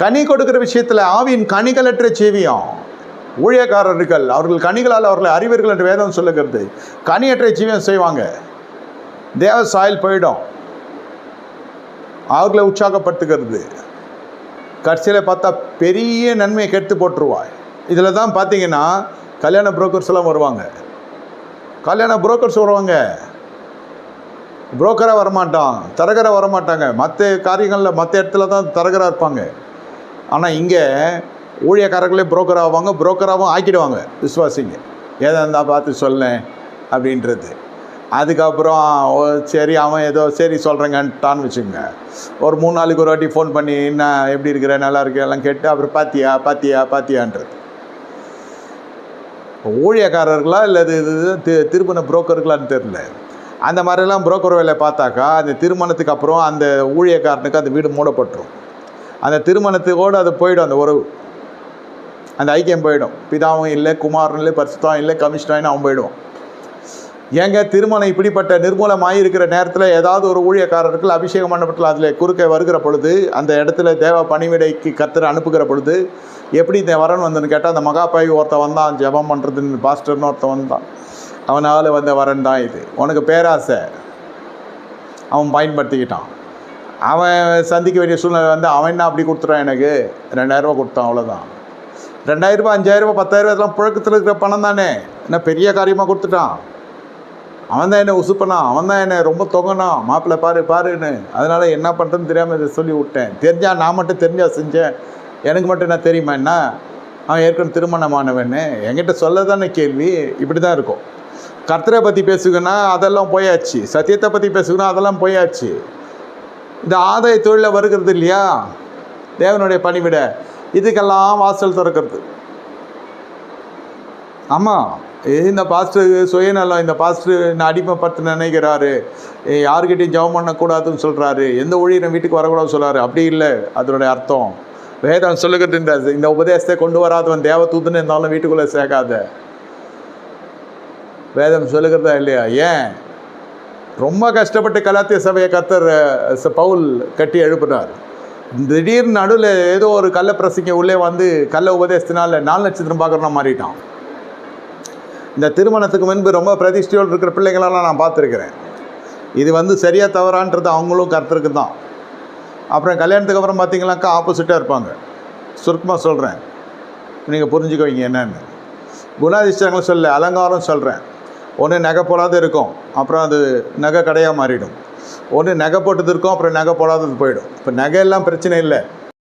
கனி கொடுக்கிற விஷயத்தில் ஆவியின் கனிகளற்ற ஜீவியம். ஊழியக்காரர்கள் அவர்கள் கனிகளால் அவர்களை அறிவர்கள் என்று வேதம் சொல்லுகிறது. கனியற்ற ஜீவியம் செய்வாங்க. தேவ சாயல் போயிடும். அவர்களை உற்சாகப்படுத்துகிறது. கடைசியில் பார்த்தா பெரிய நன்மையை கெடுத்து போட்டுருவாய். இதில் தான் பார்த்தீங்கன்னா கல்யாண புரோக்கர்ஸ் எல்லாம் வருவாங்க. கல்யாண புரோக்கர்ஸ் வருவாங்க. புரோக்கராக வரமாட்டான் தரகராக வரமாட்டாங்க. மற்ற காரியங்களில் மற்ற இடத்துல தான் தரகராக இருப்பாங்க. ஆனால் இங்கே ஊழியக்காரர்களே புரோக்கர் ஆவாங்க புரோக்கராகவும் ஆக்கிடுவாங்க விஸ்வாசிங்க ஏதா இருந்தால் பார்த்து சொல்லேன் அப்படின்றது. அதுக்கப்புறம் ஓ, சரி அவன் ஏதோ சரி சொல்கிறேங்கன்ட்டான்னு வச்சுக்கோங்க. ஒரு மூணு நாளைக்கு ஒரு வாட்டி ஃபோன் பண்ணி என்ன எப்படி இருக்கிற நல்லா இருக்கு? எல்லாம் கேட்டு அப்புறம் பாத்தியா பாத்தியா பாத்தியான்றது. ஊழியக்காரர்களா இல்லை இது இது தி- திருமண புரோக்கர்களான்னு தெரில அந்த மாதிரிலாம் புரோக்கர் வேலை பார்த்தாக்கா அந்த திருமணத்துக்கு அப்புறம் அந்த ஊழியக்காரனுக்கு அந்த வீடு மூடப்பட்டுரும். அந்த திருமணத்துக்கோடு அது போயிடும் அந்த உறவு அந்த ஐக்கியம் போயிடும். பிதாவும் இல்லை குமாரன் இல்லை பரிசுத்தம் இல்லை கமிஷனாயின்னு அவன் போயிடுவான். ஏங்க திருமணம் இப்படிப்பட்ட நிர்மூலமாக இருக்கிற நேரத்தில் ஏதாவது ஒரு ஊழியக்காரர்கள் அபிஷேகம் பண்ணப்பட்டு அதில் குறுக்க வருகிற பொழுது அந்த இடத்துல தேவ பணிவிடைக்கு கத்தர் அனுப்புகிற பொழுது எப்படி இந்த வரன் வந்துன்னு கேட்டால் அந்த மகாபாய் ஒருத்தன் வந்தான் ஜெபம் பண்ணுறதுன்னு பாஸ்டர்னு ஒருத்தன் வந்தான். அவனால் வந்த வரன் தான் இது. உனக்கு பேராசை. அவன் பயன்படுத்திக்கிட்டான். அவன் சந்திக்க வேண்டிய சூழ்நிலை வந்து அவன் என்ன அப்படி கொடுத்துட்டான் எனக்கு? ரெண்டாயிரரூபா கொடுத்தான் அவ்வளோதான் ரெண்டாயிரரூபா அஞ்சாயிரரூபா பத்தாயிரரூபா இதெல்லாம் புழக்கத்தில் இருக்கிற பணம் தானே? என்ன பெரிய காரியமாக கொடுத்துட்டான்? அவன் தான் என்னை உசுப்பனான் அவன் தான் என்னை ரொம்ப தொகனான் மாப்பிள்ளை பாரு பாருன்னு. அதனால் என்ன பண்ணுறதுன்னு தெரியாமல் இதை சொல்லி விட்டேன். தெரிஞ்சால் நான் மட்டும் தெரிஞ்சா செஞ்சேன். எனக்கு மட்டும் என்ன தெரியுமா என்ன? அவன் ஏற்கனவே திருமணமானவன்னு. என்கிட்ட சொல்ல தானே கேள்வி? இப்படி தான் இருக்கும். கர்த்தரை பற்றி பேசுங்கன்னா அதெல்லாம் போயாச்சு. சத்தியத்தை பற்றி பேசுங்கன்னா அதெல்லாம் போயாச்சு. இந்த ஆதாய தொழிலில் வருகிறது இல்லையா? தேவனுடைய பணிவிட. இதுக்கெல்லாம் வாசல் திறக்கிறது. ஆமாம் இந்த பாஸ்டர் சுயநலம் இந்த பாஸ்டர் நான் அடிமைப்பட்டு நினைக்கிறாரு? யாருக்கிட்டையும் ஜெபம் பண்ணக்கூடாதுன்னு சொல்கிறாரு எந்த ஊழியரும் வீட்டுக்கு வரக்கூடாதுன்னு சொல்கிறாரு அப்படி இல்லை. அதனுடைய அர்த்தம். வேதம் சொல்லுகிறது இந்த இந்த உபதேசத்தை கொண்டு வராதவன் தேவதூதுன்னு இருந்தாலும் வீட்டுக்குள்ளே சேர்க்காத. வேதம் சொல்லுகிறதா இல்லையா? ஏன்? ரொம்ப கஷ்டப்பட்டு கலாத்திய சபையை கத்தர் பவுல் கட்டி எழுப்பினார். திடீர்னு நடுவில் ஏதோ ஒரு கள்ள பிரசிங்க உள்ளே வந்து கள்ள உபதேசத்தினால நாலு நட்சத்திரம் பார்க்குறோம் மாறிட்டான். இந்த திருமணத்துக்கு முன்பு ரொம்ப பிரதிஷ்டையோடு இருக்கிற பிள்ளைங்களெல்லாம் நான் பார்த்துருக்கிறேன். இது வந்து சரியாக தவறான்றது அவங்களும் கருத்துருக்கு தான். அப்புறம் கல்யாணத்துக்கு அப்புறம் பார்த்தீங்கன்னாக்கா ஆப்போசிட்டாக இருப்பாங்க. சுருக்கமாக சொல்கிறேன் நீங்கள் புரிஞ்சுக்கோங்க என்னென்னு. குணாதிஷ்டங்கள் சொல்ல அலங்காரம் சொல்கிறேன் ஒன்று நகை போடாத இருக்கும் அப்புறம் அது நகை கடையாக மாறிடும். ஒன்று நகை போட்டது இருக்கும் அப்புறம் நகை போடாதது போயிடும். இப்போ நகை எல்லாம் பிரச்சனை இல்லை.